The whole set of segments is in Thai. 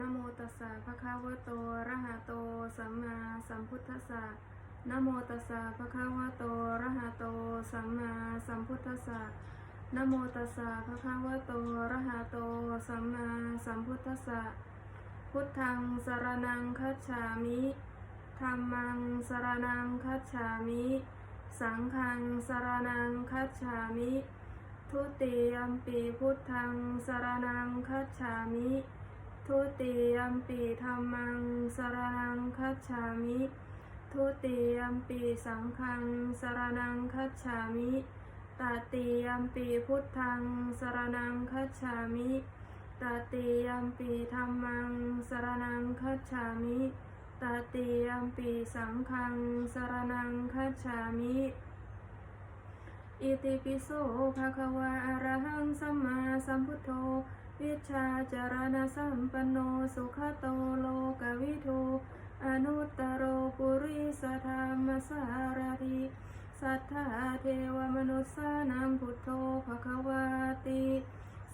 นโมตัสสะภะคะวะโตอะระหะโต สัมมาสัมพุทธัสสะนโมตัสสะภะคะวะโตอะระหะโต สัมมาสัมพุทธัสสะนโมตัสสะภะคะวะโตอะระหะโต สัมมาสัมพุทธัสสะ พุทธังสรณังคัจฉามิธัมมังสรณังคัจฉามิ สังฆังสรณังคัจฉามิ ทุติยมปีพุทธังสรณังคัจฉามิ ทุติยมปีธรรมังสรณังคัจฉามิ ทุติยมปีสังฆังสรณังคัจฉามิตติยมปีพุทธังสรณังคัจฉามิตติยมปีธรรมังสรณังคัจฉามิตติยมปีสังฆังสรณังคัจฉามิอิติปิโสภะคะวะอะระหังสัมมาสัมพุทโธ วิชาจารณสัมปันโนสุขโตโลกวิทูอนุตตรโรปุริสธรรมสารถิสัทธาเทวมนุษสานังพุทโธภควาติ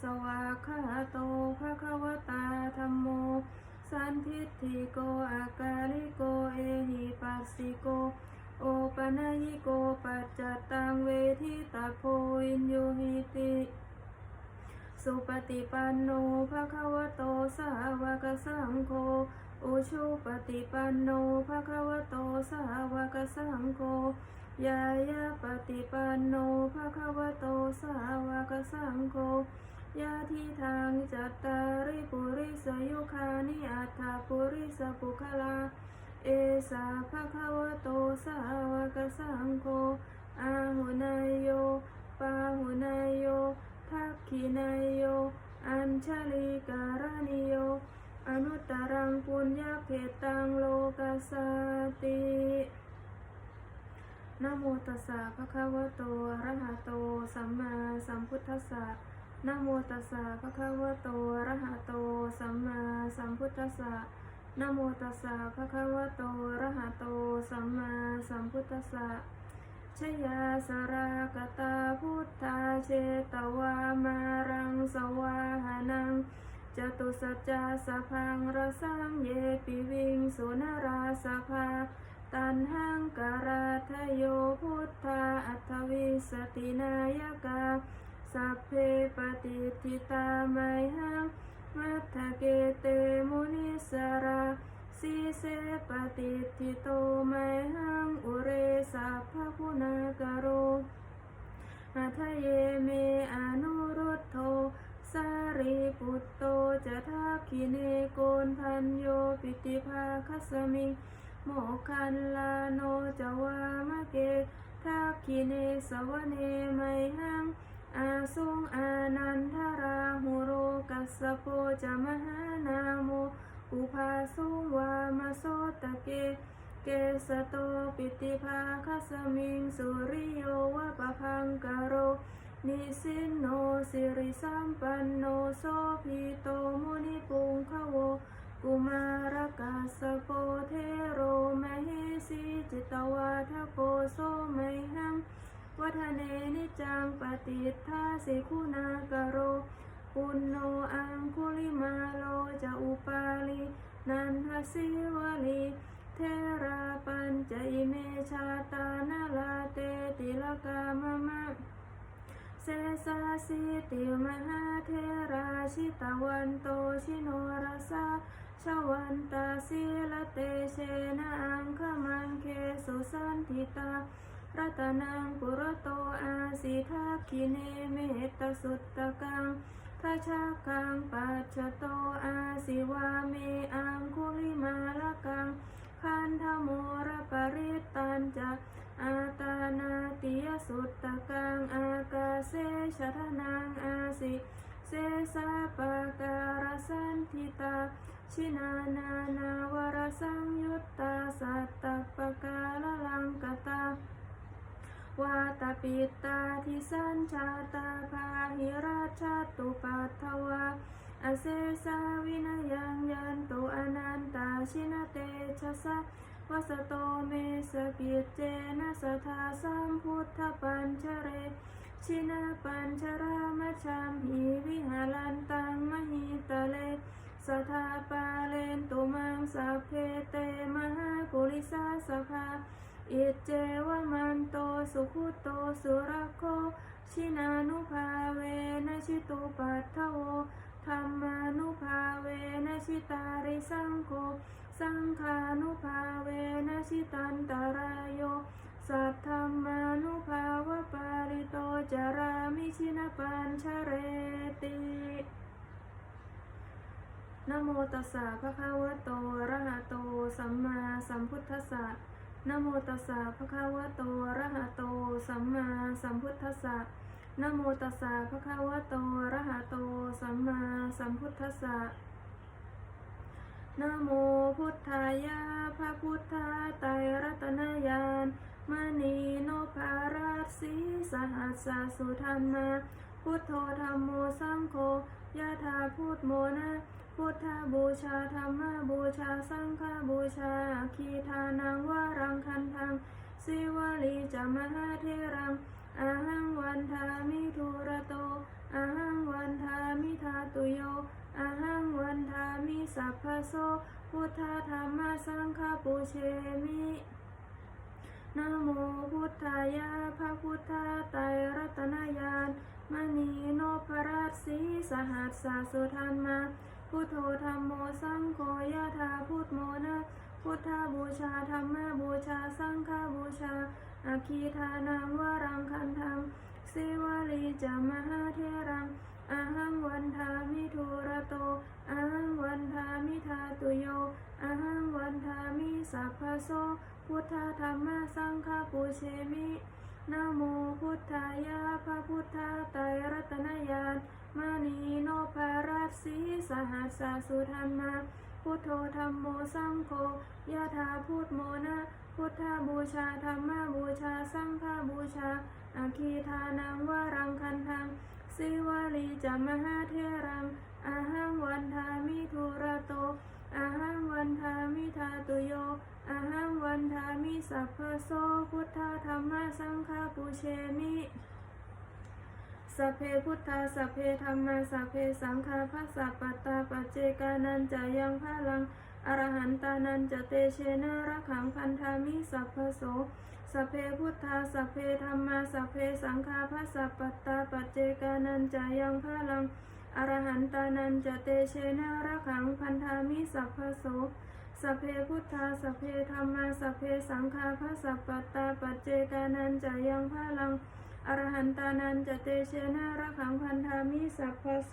สวากขาโตภควตาธัมโม สันทิฏฐิโกอากาลิโกเอหิปัสสิโก โอปะนยิโกปัจจตังเวทิตาโพอินโยหิติ สุปฏิปันโนภะคะวะโตสาวกสังโฆอุชุปฏิปันโนภะคะวะโตสาวกสังโฆยายาปฏิปันโนภะคะวะโตสาวกสังโฆยาทิทางจัตตาริปุริสยุคานิอัตถาปุริสปุคลา เอสาภะคะวะโตสาวกสังโฆอาหุนายโยปาหุนายโย ทักขินายโย อัญชลิการณิโย อนุตตรังปุญญาเพตังโลกัสสตินะโมตัสสะภะคะวะโตอะระหะโต สัมมาสัมพุทธัสสะนะโมตัสสะภะคะวะโตอะระหะโต สัมมาสัมพุทธัสสะนะโมตัสสะภะคะวะโตอะระหะโต สัมมาสัมพุทธัสสะ ชยาสรากตาพุทธาเชตวามารังสวาหนังจตุสัจจาสพังรสังเยปิวิงสุนราสภาตันหังการาทโยพุทธาอัตวิสตินายกาสัพเพปฏิทิตาไมหังมัทเกเตมุนิสรา สีเสปฏิทิโตไมหังอุเรสัพพคุณากโรอัทเยเมอนุรุตโทสารีปุตโตจะทักขิเนโกนพันโยปิติภาคัสมิง โมคันลาโนจวามะเกทักขิเนสวเนไมหัง อาสุงอานันทราหุโรกัสสโปจะมหานาโม อุภาสุวามาโสตะเก เกสโตปิติภาคสมิงสุริโยวะปะพังกโร นิสินโนสิริสัมปันโนโสภิโตมุนิปุงขโว กุมารกัสโปเทโรมเหสีจิตวาทโกโสไมหังวัฒเนนิจังปฏิทาสิคุณากโร ปุณโนอังคุลิมาโลจะอุปาลินันทสิวลีเทราปัญจอิเมชาตานาลาเตติลกามะมะเสสาสิติมหาเทราชิตาวันโตชิโนราสาชวันตาสิลเตเชนะอังคมังเคสุสันติตารัตนังปุรโตอาสิทักขิเนเมตตสุตตะกัง ทัชากังปัจจโตอาสิวาเมอังคุลิมาลกังคันธโมระปริตตันจะอาตานาติยสุตตะกังอากาเสชะทนังอาสิเสสะปะการสันทิตา ชินานานาวรสังยุตตาสัตตปะกาลลังกตา วาตาปิตาทิสัญชาตาพาหิราชาตุปัทถวาอเซสาวินยังยันตุอนันตาชินเตชะสะวสโตเมสกิจเจนะสทาสัมพุทธปัญชเร ชินาปัญชรามชัมหีวิหารันตังมหิตะเล สทาปาเลนตุมังสัพเพเตมหาปุริสาสภา อิเจวมันโตสุขุโตสุรโคชินานุภาเวนะชิตุปัทโวธรรมานุภาเวนะชิตาริสังโฆสังฆานุภาเวนะชิตันตรายโยสัทธรรมานุภาวะปาริโตจารามิชินปัญชเรตินโมตัสสะภะคะวะโตอะระหะโต สัมมาสัมพุทธัสสะ นโมตัสสะภะคะวะโตอะระหะโต สัมมาสัมพุทธัสสะนโมตัสสะภะคะวะโตอะระหะโต สัมมาสัมพุทธัสสะนโมพุทธายะพระพุทธไตรรัตนญาณมณีโนภาราสีสหัสสะสุธรรมา พุทโธธรรมโมสังโฆยะธาพุทโมนะ พุทธบูชาธรรมบูชาสังฆบูชาคีทานังวารังคันทังสิวลีจามหาเทรังอาหังวันทามิทุระโตอาหังวันทามิทาตุโยอาหังวันทามิสัพพโสพุทธธรรมสังฆปูเชมินะโมพุทธายะพระพุทธไตรรัตนญาณมณีโนภราชสีสหัสสะสุธรรมา พุทโธธรรมโมสังโฆยะธาพุทโมนะพุทธบูชาธรรมบูชาสังฆบูชาอาคีทานังวารังคันทังสิวลีจามหาเทรังอาหังวันทามิทุระโตอาหังวันทามิทาตุโยอาหังวันทามิสัพพโสพุทธธรรมสังฆปูเชมินะโมพุทธายะพระพุทธไตรรัตนญาณ มณีโนภาราสีสหัสสะสุธรรมาพุทโธธรรมโมสังโฆยะธาพุทโมนะ พุทธบูชาธรรมบูชา สังฆบูชาอาคีทานังวารังคันทังสิวลีจามหาเทรังอาหังวันทามิทุระโตอาหังวันทามิทาตุโยอาหังวันทามิสัพพโสพุทธธรรมสังฆปูเชมิ สัพเพพุทธาสัพเพธรรมาสัพเพสังฆาภัสสะปัตตาปัจเจกานันจะยังพลังอรหันตานันจะเตเชนะระขังพันธามิสัพพโสสัพเพพุทธาสัพเพธรรมาสัพเพสังฆาภัสสะปัตตาปัจเจกานันจะยังพลังอรหันตานันจะเตเชนะระขังพันธามิสัพพโสสัพเพพุทธาสัพเพธรรมาสัพเพสังฆาภัสสะปัตตาปัจเจกานันจะยังพลัง อรหันตานันจะเตเชนะระขังพันธามิสัพพโส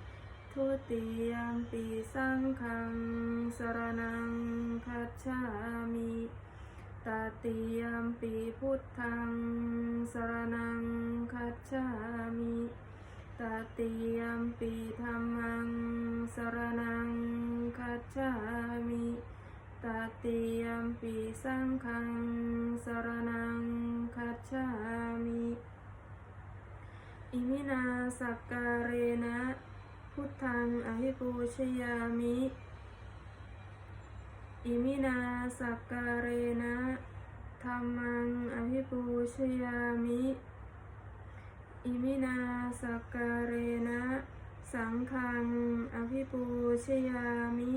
ทุติยมปีสังฆังสรณังคัจฉามิตติยมปีพุทธังสรณังคัจฉามิตติยมปีธรรมังสรนังคัจฉามิตติยมปีสังฆังสรนังคัจฉามิอิมินาสักการเรนะ พุทธังอภิปูชยามิ อิมินาสักการเรนะธรรมังอภิปูชยามิ อิมินาสักการเรนะสังฆังอภิปูชยามิ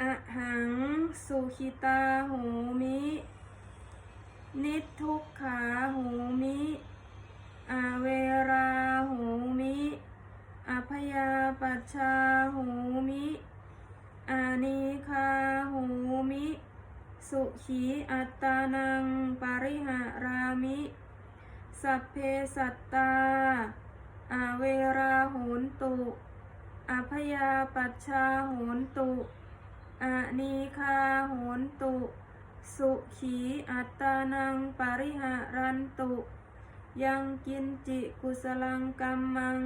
อะหัง สุขิตาหูมิ นิทุกขาหูมิอาเวราหูมิอภยาปัชชาหูมิอานิคาหูมิ สุขีอัตตานังปริหารามิ สัพเพสัตตาอาเวราโหนตุอภยาปัชชาโหนตุ อานิคาโหนตุ สุขีอัตตานังปริหารันตุ ยังกินจิกุสลังกัมมัง